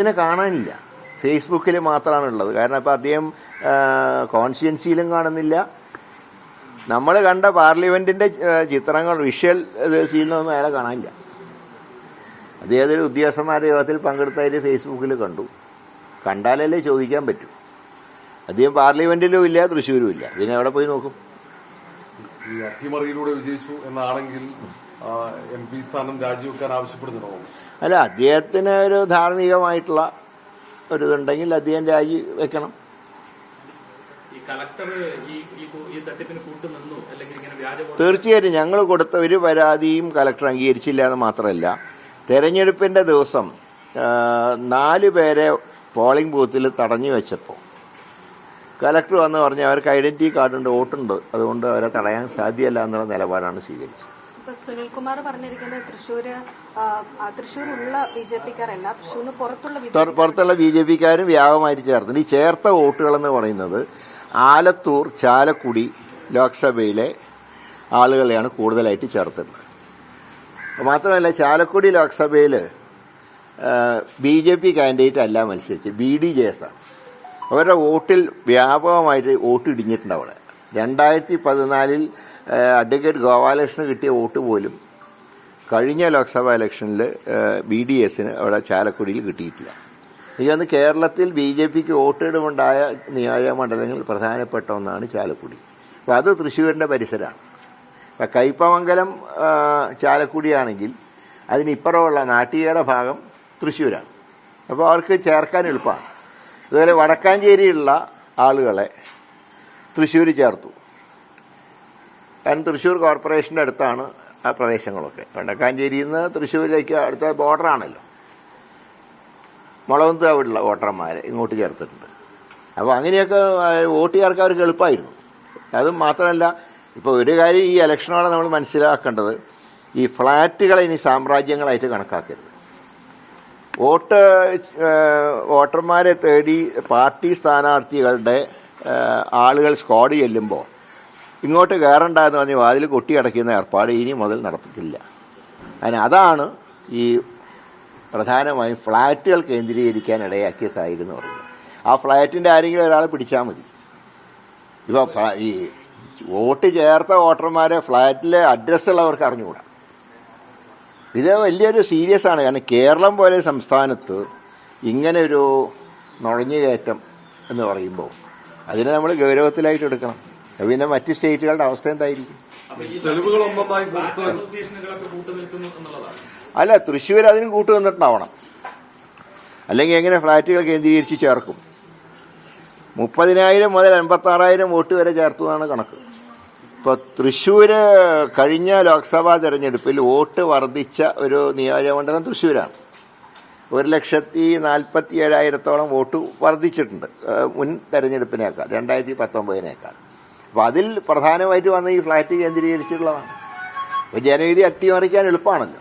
ഇതിനെ കാണാനില്ല. ഫേസ്ബുക്കിൽ മാത്രമാണ് ഉള്ളത് കാരണം ഇപ്പം അദ്ദേഹം കോൺഷ്യൻസിയിലും കാണുന്നില്ല. നമ്മൾ കണ്ട പാർലമെന്റിന്റെ ചിത്രങ്ങൾ വിഷ്വൽ സീനൊന്നും അയാളെ കാണാനില്ല. അദ്ദേഹത്തിന് ഉദ്യോഗസ്ഥന്മാരുടെ യോഗത്തിൽ പങ്കെടുത്തതിൽ ഫേസ്ബുക്കിൽ കണ്ടു. കണ്ടാലല്ലേ ചോദിക്കാൻ പറ്റൂ. അദ്ദേഹം പാർലമെന്റിലും ഇല്ല തൃശ്ശൂരും ഇല്ല. പിന്നെ എവിടെ പോയി നോക്കും? അട്ടിമറിയിലൂടെ വിജയിച്ചു എന്നാണെങ്കിൽ എം പി സ്ഥാനം രാജിവെക്കാൻ ആവശ്യപ്പെടുന്നുണ്ടോ? അല്ല അദ്ദേഹത്തിന് ഒരു ധാർമ്മികമായിട്ടുള്ള ഒരു ഇതുണ്ടെങ്കിൽ അദ്ദേഹം രാജി വെക്കണം. തീർച്ചയായിട്ടും ഞങ്ങൾ കൊടുത്ത ഒരു പരാതിയും കലക്ടർ അംഗീകരിച്ചില്ല എന്ന് മാത്രമല്ല തെരഞ്ഞെടുപ്പിന്റെ ദിവസം നാല് പേരെ പോളിംഗ് ബൂത്തിൽ തടഞ്ഞു വെച്ചപ്പോൾ. കലക്ടർ വന്ന് പറഞ്ഞു അവർക്ക് ഐഡന്റിറ്റി കാർഡുണ്ട് വോട്ടുണ്ട് അതുകൊണ്ട് അവരെ തടയാൻ സാധ്യമല്ല എന്നുള്ള നിലപാടാണ് സ്വീകരിച്ചത്. സുനിൽകുമാർ പറഞ്ഞിരിക്കുന്നത് തൃശ്ശൂര് തൃശ്ശൂരുള്ള ബി ജെ പിക്കാരല്ല തൃശ്ശൂരിന് പുറത്തുള്ള പുറത്തുള്ള ബി ജെ പിക്കാരും വ്യാപകമായിട്ട് ചേർത്തിട്ടുണ്ട് ഈ ചേർത്ത വോട്ടുകളെന്ന് പറയുന്നത് ആലത്തൂർ ചാലക്കുടി ലോക്സഭയിലെ ആളുകളെയാണ് കൂടുതലായിട്ട് ചേർത്തിട്ടുള്ളത്. മാത്രമല്ല ചാലക്കുടി ലോക്സഭയിൽ ബി ജെ പി കാൻഡിഡേറ്റ് അല്ല മത്സരിച്ച് ബി ഡി ജെ എസ് ആണ്. അവരുടെ വോട്ടിൽ വ്യാപകമായിട്ട് വോട്ട് ഇടിഞ്ഞിട്ടുണ്ട് അവിടെ. രണ്ടായിരത്തി പതിനാലിൽ അഡ്വക്കേറ്റ് ഗോപാലകൃഷ്ണന് കിട്ടിയ വോട്ട് പോലും കഴിഞ്ഞ ലോക്സഭാ ഇലക്ഷനിൽ ബി ഡി എസിന് അവിടെ ചാലക്കുടിയിൽ കിട്ടിയിട്ടില്ല. എനിക്കന്ന് കേരളത്തിൽ ബി ജെ പിക്ക് വോട്ടിടമുണ്ടായ നിയോജകമണ്ഡലങ്ങളിൽ പ്രധാനപ്പെട്ട ഒന്നാണ് ചാലക്കുടി. അപ്പോൾ അത് തൃശ്ശൂരിന്റെ പരിസരമാണ്. അപ്പം കയ്പമംഗലം ചാലക്കുടിയാണെങ്കിൽ അതിനിപ്പുറമുള്ള നാട്ടികയുടെ ഭാഗം തൃശ്ശൂരാണ്. അപ്പോൾ അവർക്ക് ചേർക്കാൻ എളുപ്പമാണ്. അതുപോലെ വടക്കാഞ്ചേരിയിലുള്ള ആളുകളെ തൃശ്ശൂർ ചേർത്തു. കാരണം തൃശ്ശൂർ കോർപ്പറേഷന്റെ അടുത്താണ് ആ പ്രദേശങ്ങളൊക്കെ. വെണ്ടക്കാഞ്ചേരിയിൽ നിന്ന് തൃശ്ശൂരിലേക്ക് അടുത്ത ബോർഡറാണല്ലോ മുളകുന്ന് അവിടെയുള്ള വോട്ടർമാരെ ഇങ്ങോട്ട് ചേർത്തിട്ടുണ്ട്. അപ്പോൾ അങ്ങനെയൊക്കെ വോട്ട് ചേർക്കാൻ അവർക്ക് എളുപ്പമായിരുന്നു അത് മാത്രമല്ല ഇപ്പോൾ ഒരു കാര്യം ഈ ഇലക്ഷനോടെ നമ്മൾ മനസ്സിലാക്കേണ്ടത് ഈ ഫ്ലാറ്റുകളെ ഇനി സാമ്രാജ്യങ്ങളായിട്ട് കണക്കാക്കരുത്. വോട്ട് വോട്ടർമാരെ തേടി പാർട്ടി സ്ഥാനാർത്ഥികളുടെ ആളുകൾ സ്ക്വാഡ് ചെല്ലുമ്പോൾ ഇങ്ങോട്ട് കയറണ്ട എന്ന് പറഞ്ഞ് വാതിൽ കൊട്ടിയടയ്ക്കുന്ന ഏർപ്പാട് ഇനി മുതൽ നടപ്പിക്കില്ല അതിന് അതാണ് ഈ പ്രധാനമായും ഫ്ലാറ്റുകൾ കേന്ദ്രീകരിക്കാൻ ഇടയാക്കിയ സാഹചര്യം എന്ന് പറയുന്നത്. ആ ഫ്ലാറ്റിന്റെ ആരെങ്കിലും ഒരാൾ പിടിച്ചാൽ മതി. ഇപ്പോൾ ഈ വോട്ട് ചേർത്ത വോട്ടർമാരെ ഫ്ലാറ്റിലെ അഡ്രസ്സുള്ളവർക്ക് അറിഞ്ഞുകൂടാ. ഇത് വലിയൊരു സീരിയസ് ആണ്. കാരണം കേരളം പോലെ സംസ്ഥാനത്ത് ഇങ്ങനെ ഒരു നുഴഞ്ഞുകയറ്റം എന്ന് പറയുമ്പോൾ അതിനെ നമ്മൾ ഗൗരവത്തിലായിട്ട് എടുക്കണം. പിന്നെ മറ്റ് സ്റ്റേറ്റുകളുടെ അവസ്ഥ എന്തായിരിക്കും? അല്ല തൃശ്ശൂർ അതിനും കൂട്ടു നിന്നിട്ടുണ്ടാവണം അല്ലെങ്കിൽ എങ്ങനെ ഫ്ളാറ്റുകൾ കേന്ദ്രീകരിച്ച് ചേർക്കും? മുപ്പതിനായിരം മുതൽ അൻപത്താറായിരം വോട്ട് വരെ ചേർത്തു എന്നാണ് കണക്ക്. ഇപ്പോൾ തൃശ്ശൂര് കഴിഞ്ഞ ലോക്സഭാ തെരഞ്ഞെടുപ്പിൽ വോട്ട് വർദ്ധിച്ച ഒരു നിയോജകമണ്ഡലം തൃശ്ശൂരാണ്. ഒരു ലക്ഷത്തി നാൽപ്പത്തി ഏഴായിരത്തോളം വോട്ട് വർദ്ധിച്ചിട്ടുണ്ട്. മുൻ തെരഞ്ഞെടുപ്പിനേക്കാൾ രണ്ടായിരത്തി പത്തൊമ്പതിനേക്കാൾ. അപ്പോൾ അതിൽ പ്രധാനമായിട്ട് വന്ന ഈ ഫ്ലാറ്റ് കേന്ദ്രീകരിച്ചിട്ടുള്ളതാണ്. ജനവിധി അട്ടിമറിക്കാൻ എളുപ്പമാണല്ലോ.